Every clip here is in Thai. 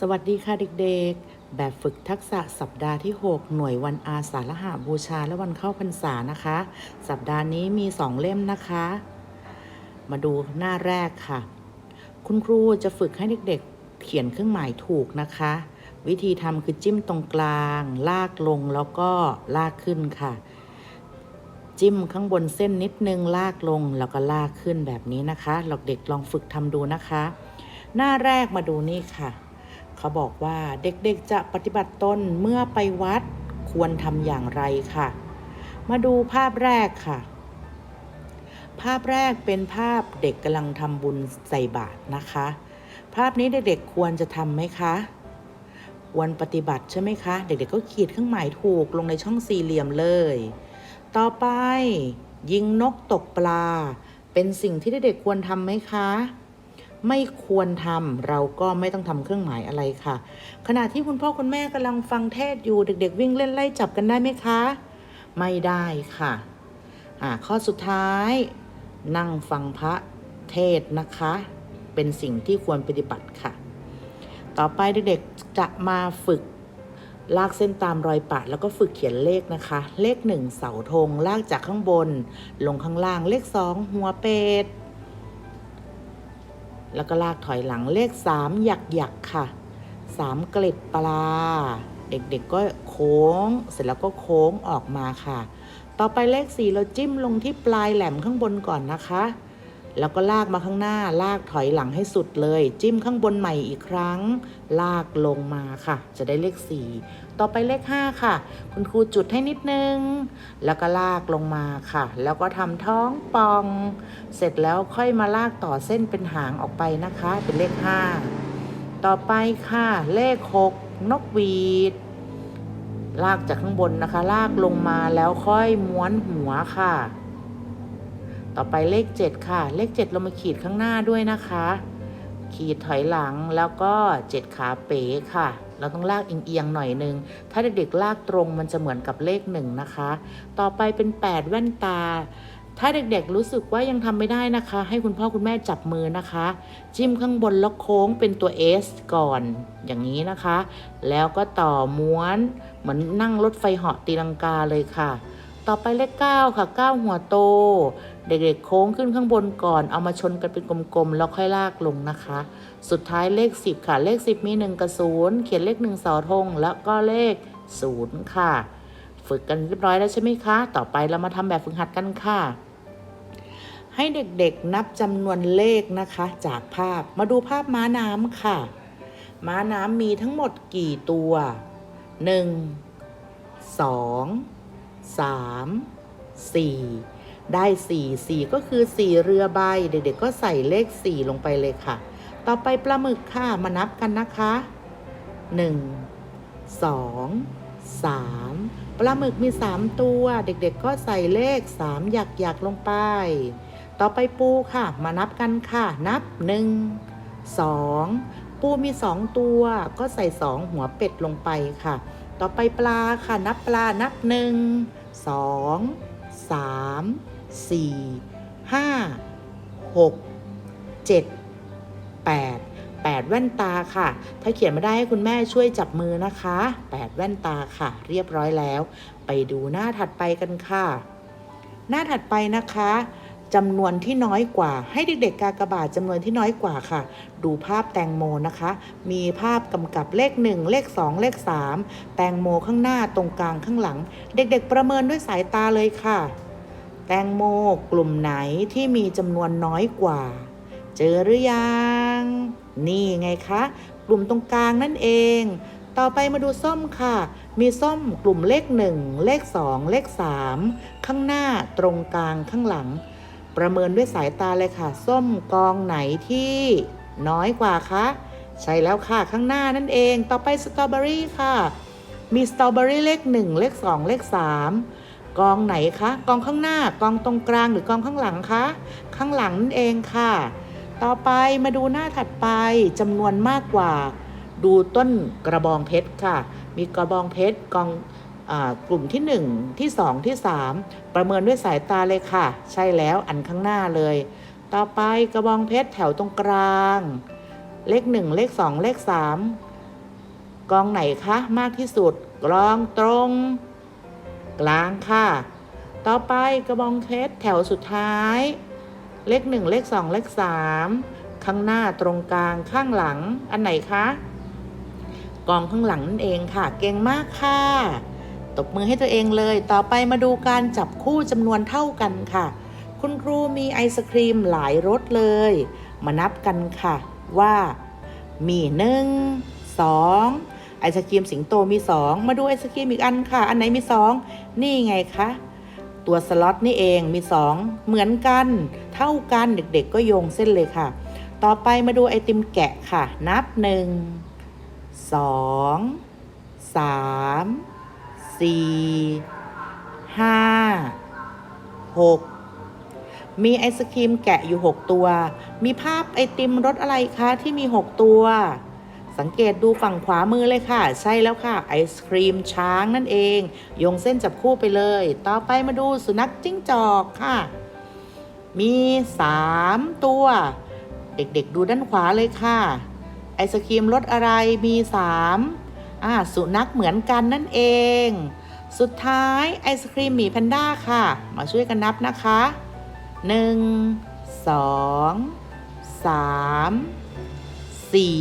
สวัสดีค่ะเด็กๆ แบบฝึกทักษะสัปดาห์ที่ 6 หน่วยวันอาสาฬหาบูชาและวันเข้าพรรษานะคะ สัปดาห์นี้มี 2 เล่มนะคะ มาดูหน้าแรกค่ะ คุณครูจะฝึกให้เด็กๆ เขียนเครื่องหมายถูกนะคะ วิธีทำคือจิ้มตรงกลาง ลากลงแล้วก็ลากขึ้นค่ะ จิ้มข้างบนเส้นนิดนึงลากลงแล้วก็ลากขึ้นแบบนี้นะคะ หลอกเด็กลองฝึกทำดูนะคะ หน้าแรกมาดูนี่ค่ะ เขาบอกว่าเด็กๆจะปฏิบัติตนเมื่อไปวัดควรทำอย่างไรค่ะ มาดูภาพแรกค่ะ ภาพแรกเป็นภาพเด็กกำลังทำบุญใส่บาตรนะคะ ภาพนี้เด็กๆควรจะทำไหมคะควรปฏิบัติใช่ไหมคะ เด็กๆก็ขีดเครื่องหมายถูกลงในช่องสี่เหลี่ยมเลย ต่อไปยิงนกตกปลา เป็นสิ่งที่เด็กๆควรทำไหมคะ ไม่ควรทำเราก็ไม่ต้องทำเครื่องหมายอะไรค่ะ ขณะที่คุณพ่อคุณแม่กำลังฟังเทศอยู่เด็ก ๆ วิ่งเล่นไล่จับกันได้ไหมคะ ไม่ได้ค่ะอ่าข้อสุดท้าย นั่งฟังพระเทศนะคะ เป็นสิ่งที่ควรปฏิบัติค่ะ ต่อไปเด็กๆจะมาฝึกลากเส้นตามรอยปะแล้วก็ฝึกเขียนเลขนะคะ เลขหนึ่งเสาธงลากจากข้างบน ลงข้างล่างเลขสองหัวเป็ด แล้วก็ลากถอยหลังเลขสามหยักหยักๆค่ะสามเกล็ดปลา เด็กๆก็โค้ง เสร็จแล้วก็โค้งออกมาค่ะ ต่อไปเลขสี่เราจิ้มลงที่ปลายแหลมข้างบนก่อนนะคะ แล้วก็ลากมาข้างหน้า ลากถอยหลังให้สุดเลย จิ้มข้างบนใหม่อีกครั้ง ลากลงมาค่ะ จะได้เลขสี่ต่อไปเลขห้าค่ะ คุณครูจุดให้นิดนึง แล้วก็ลากลงมาค่ะ แล้วก็ทำท้องปอง เสร็จแล้วค่อยมาลากต่อเส้นเป็นหางออกไปนะคะ เป็นเลขห้าต่อไปค่ะ เลขหกนกหวีดลากจากข้างบนนะคะ ลากลงมาแล้วค่อยม้วนหัวค่ะ ต่อไปเลข 7 ค่ะ เลข 7 เรามาขีดข้างหน้าด้วยนะคะ ขีดถอยหลังแล้วก็ 7 ขาเป๋ค่ะ เราต้องลากเอียงๆหน่อยนึง ถ้าเด็กๆลากตรงมันจะเหมือนกับเลขหนึ่งนะคะ ต่อไปเป็น 8 แว่นตา ถ้าเด็กๆรู้สึกว่ายังทำไม่ได้นะคะ ให้คุณพ่อคุณแม่จับมือนะคะ จิ้มข้างบนแล้วโค้งเป็นตัว S ก่อน อย่างนี้นะคะ แล้วก็ต่อม้วนเหมือนนั่งรถไฟเหาะตีลังกาเลยค่ะ ต่อไปเลข9ค่ะ9หัวโต เด็กๆโค้งขึ้นข้างบนก่อน เอามาชนกันเป็นกลมๆ แล้วค่อยลากลงนะคะ สุดท้ายเลข10ค่ะ เลข10มี1กับ0เขียนเลข1เสาธงแล้วก็เลข0ค่ะ ฝึกกันเรียบร้อยแล้วใช่ไหมคะ ต่อไปเรามาทำแบบฝึกหัดกันค่ะให้เด็กๆนับจำนวนเลขนะคะ จากภาพมาดูภาพม้าน้ำค่ะ ม้าน้ำมีทั้งหมดกี่ตัว 1 2 3 4 ได้ 4 4 ก็คือ 4 เรือใบ เด็กๆก็ใส่เลข 4 ลงไปเลยค่ะ ต่อไปปลาหมึกค่ะ มานับกันนะคะ 1 2 3 ปลาหมึกมี 3 ตัว เด็กๆก็ใส่เลข 3 หยักหยักๆลงไป ต่อไปปูค่ะ มานับกันค่ะ นับ 1 2 ปูมี 2 ตัว ก็ใส่ 2 หัวเป็ดลงไปค่ะ ต่อไปปลาค่ะ นับปลานับ 1 2 3 4 5 6 7 8 8แว่นตาค่ะ ถ้าเขียนไม่ได้ให้คุณแม่ช่วยจับมือนะคะ8แว่นตาค่ะ เรียบร้อยแล้ว ไปดูหน้าถัดไปกันค่ะ หน้าถัดไปนะคะ จำนวนที่น้อยกว่า ให้เด็กๆกากบาทจำนวนที่น้อยกว่าค่ะ ดูภาพแตงโมนะคะ มีภาพกำกับเลข 1 เลข 2 เลข 3 แตงโมข้างหน้าตรงกลางข้างหลัง เด็กๆประเมินด้วยสายตาเลยค่ะ แตงโมกลุ่มไหนที่มีจำนวนน้อยกว่า เจอหรือยัง นี่ไงคะ กลุ่มตรงกลางนั่นเอง ต่อไปมาดูส้มค่ะ มีส้มกลุ่มเลข 1 เลข 2 เลข 3 ข้างหน้าตรงกลางข้างหลัง ประเมินด้วยสายตาเลยค่ะ ส้มกองไหนที่น้อยกว่าคะใช่แล้วค่ะข้างหน้านั่นเอง ต่อไปสตรอเบอรี่ค่ะ มีสตรอเบอรี่เลข 1 เลข 2 เลข 3 กองไหนคะกองข้างหน้ากองตรงกลางหรือกองข้างหลังคะข้างหลังนั่นเองค่ะ ต่อไปมาดูหน้าถัดไปจำนวนมากกว่า ดูต้นกระบองเพชรค่ะ มีกระบองเพชรกอง กลุ่มที่ 1 ที่ 2 ที่ 3 ประเมินด้วยสายตาเลยค่ะ ใช่แล้วอันข้างหน้าเลย ต่อไปกระบองเพชรแถวตรงกลาง เลข 1 เลข 2 เลข 3 กองไหนคะมากที่สุดกลองตรง กลางค่ะ ต่อไปกระบองเพชรแถวสุดท้าย เลขหนึ่งเลขสองเลขสามข้างหน้าตรงกลางข้างหลังอันไหนคะกองข้างหลังนั่นเองค่ะ เก่งมากค่ะ ตบมือให้ตัวเองเลย ต่อไปมาดูการจับคู่จำนวนเท่ากันค่ะ คุณครูมีไอศครีมหลายรสเลย มานับกันค่ะ ว่ามีหนึ่งสองไอศครีมสิงโตมีสองมาดูไอศครีมอีกอันค่ะ อันไหนมีสองนี่ไงคะตัวสล็อตนี่เองมีสองเหมือนกัน เท่ากันเด็กๆก็โยงเส้นเลยค่ะ ต่อไปมาดูไอติมแกะค่ะ นับหนึ่งสองสาม สี่ห้าหกมีไอศครีมแกะอยู่6ตัว มีภาพไอติมรสอะไรคะที่มี6ตัว สังเกตดูฝั่งขวามือเลยค่ะ ใช่แล้วค่ะ ไอศครีมช้างนั่นเองโยงเส้นจับคู่ไปเลย ต่อไปมาดูสุนัขจิ้งจอกค่ะ มี3ตัว เด็กๆดูด้านขวาเลยค่ะ ไอศครีมรสอะไรมี3 อ่าสุนัขเหมือนกันนั่นเอง สุดท้ายไอศครีมหมีแพนด้าค่ะ มาช่วยกันนับนะคะหนึ่งสองสามสี่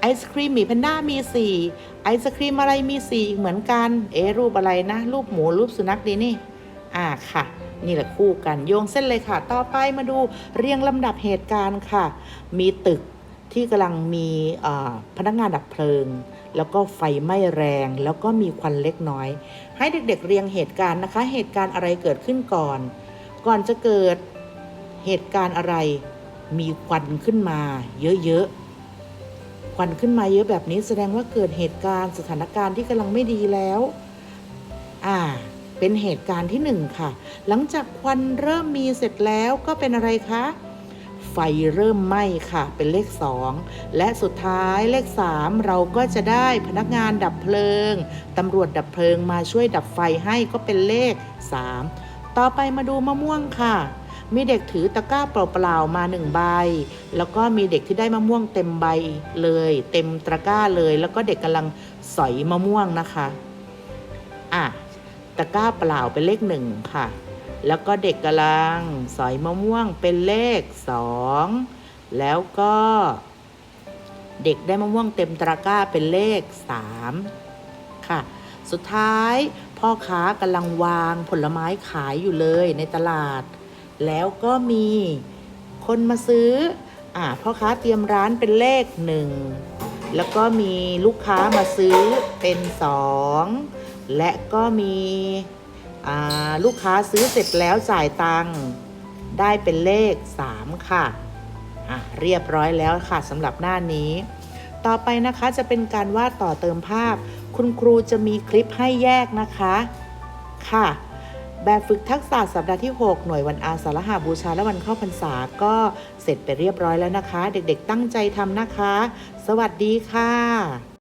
ไอศครีมหมีแพนด้ามีสี่ไอศครีมอะไรมีสี่เหมือนกัน เอะรูปอะไรนะ รูปหมูรูปสุนัขดีนี่ อ่าค่ะนี่แหละคู่กันโยงเส้นเลยค่ะ ต่อไปมาดูเรียงลำดับเหตุการณ์ค่ะ มีตึก ที่กำลังมีพนักงานดับเพลิง แล้วก็ไฟไหม้แรง แล้วก็มีควันเล็กน้อย ให้เด็กๆเรียงเหตุการณ์นะคะ เหตุการณ์อะไรเกิดขึ้นก่อน ก่อนจะเกิดเหตุการณ์อะไร มีควันขึ้นมาเยอะๆควันขึ้นมาเยอะแบบนี้แสดงว่าเกิดเหตุการณ์สถานการณ์ที่กำลังไม่ดีแล้ว อ่า เป็นเหตุการณ์ที่หนึ่งค่ะ หลังจากควันเริ่มมีเสร็จแล้วก็เป็นอะไรคะ ไฟเริ่มไหม้ค่ะ เป็นเลข 2 และสุดท้ายเลข 3 เราก็จะได้พนักงานดับเพลิงตำรวจดับเพลิงมาช่วยดับไฟให้ก็เป็นเลข 3 ต่อไปมาดูมะม่วงค่ะ มีเด็กถือตะกร้าเปล่าๆมาหนึ่งใบ แล้วก็มีเด็กที่ได้มะม่วงเต็มใบเลย เต็มตะกร้าเลย แล้วก็เด็กกำลังสอยมะม่วงนะคะ อะตะกร้าเปล่าเป็นเลขหนึ่งค่ะ แล้วก็เด็กกำลังสอยมะม่วงเป็นเลขสองแล้วก็เด็กได้มะม่วงเต็มตะกร้าเป็นเลขสามค่ะ สุดท้ายพ่อค้ากำลังวางผลไม้ขายอยู่เลยในตลาด แล้วก็มีคนมาซื้ออ่าพ่อค้าเตรียมร้านเป็นเลขหนึ่งแล้วก็มีลูกค้ามาซื้อเป็นสองและก็มี ลูกค้าซื้อเสร็จแล้วจ่ายตังค์ได้เป็นเลข 3 ค่ะอะเรียบร้อยแล้วค่ะสำหรับหน้านี้ ต่อไปนะคะจะเป็นการวาดต่อเติมภาพ คุณครูจะมีคลิปให้แยกนะคะค่ะ แบบฝึกทักษะสัปดาห์ที่ 6 หน่วยวันอาสาฬหาบูชาและวันเข้าพรรษาก็เสร็จไปเรียบร้อยแล้วนะคะ เด็กๆตั้งใจทำนะคะ สวัสดีค่ะ